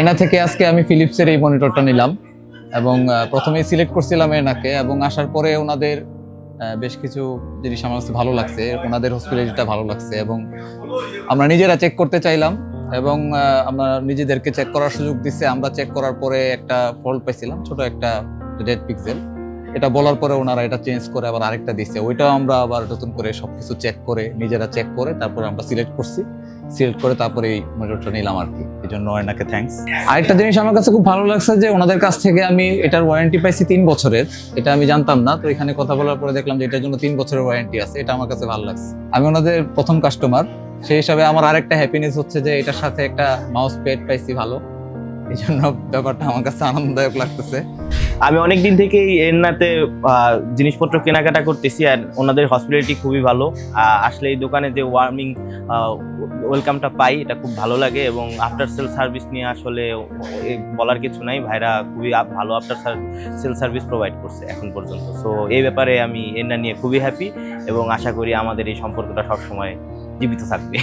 এনা থেকে আজকে আমি ফিলিপসের এই মনিটরটা নিলাম এবং প্রথমেই সিলেক্ট করছিলাম এনাকে এবং আসার পরে ওনাদের বেশ কিছু জিনিস আমার কাছে ভালো লাগছে, ওনাদের হসপিটালিটিটা ভালো লাগছে এবং আমরা নিজেরা চেক করতে চাইলাম এবং আমরা নিজেদেরকে চেক করার সুযোগ দিচ্ছে আমরা চেক করার পরে একটা ফল্ট পাইছিলাম, ছোট একটা রেড পিক্সেল এটা বলার পরে ওনারা এটা চেঞ্জ করে আবার আরেকটা দিচ্ছে ওইটাও আমরা আবার নতুন করে সবকিছু চেক করে, নিজেরা চেক করে তারপরে আমরা সিলেক্ট করছি। সিলেক্ট করে তারপরে এই মনিটরটা নিলাম আর কি। এই জন্য এনাকে থ্যাঙ্কস আরেকটা জিনিস আমার কাছে খুব ভালো লাগছে যে ওনাদের কাছ থেকে আমি এটার ওয়ারেন্টি পাইছি তিন বছরের। এটা আমি জানতাম না, তো এখানে কথা বলার পরে দেখলাম যে এটার জন্য তিন বছরের ওয়ারেন্টি আছে। এটা আমার কাছে ভালো লাগছে। আমি ওনাদের প্রথম কাস্টমার সেই হিসাবে আমার আরেকটা হ্যাপিনেস হচ্ছে যে এটার সাথে একটা মাউস প্যাড পাইছি ভালো। এই জন্য ব্যাপারটা আমার কাছে আনন্দদায়ক লাগতেছে। আমি অনেক দিন থেকেই এন্নাতে আহ, জিনিসপত্র কেনাকাটা করতেছি আর ওনাদের হসপিটালিটি খুবই ভালো। আসলে এই দোকানে যে ওয়ার্মিং ওয়েলকামটা পাই এটা খুব ভালো লাগে এবং আফটার সেল সার্ভিস নিয়ে আসলে বলার কিছু নাই। ভাইরা খুবই ভালো আফটার সেল সার্ভিস প্রোভাইড করছে এখন পর্যন্ত। সো এই ব্যাপারে আমি এন্না নিয়ে খুবই হ্যাপি এবং আশা করি আমাদের এই সম্পর্কটা সবসময় জীবিত থাকবে।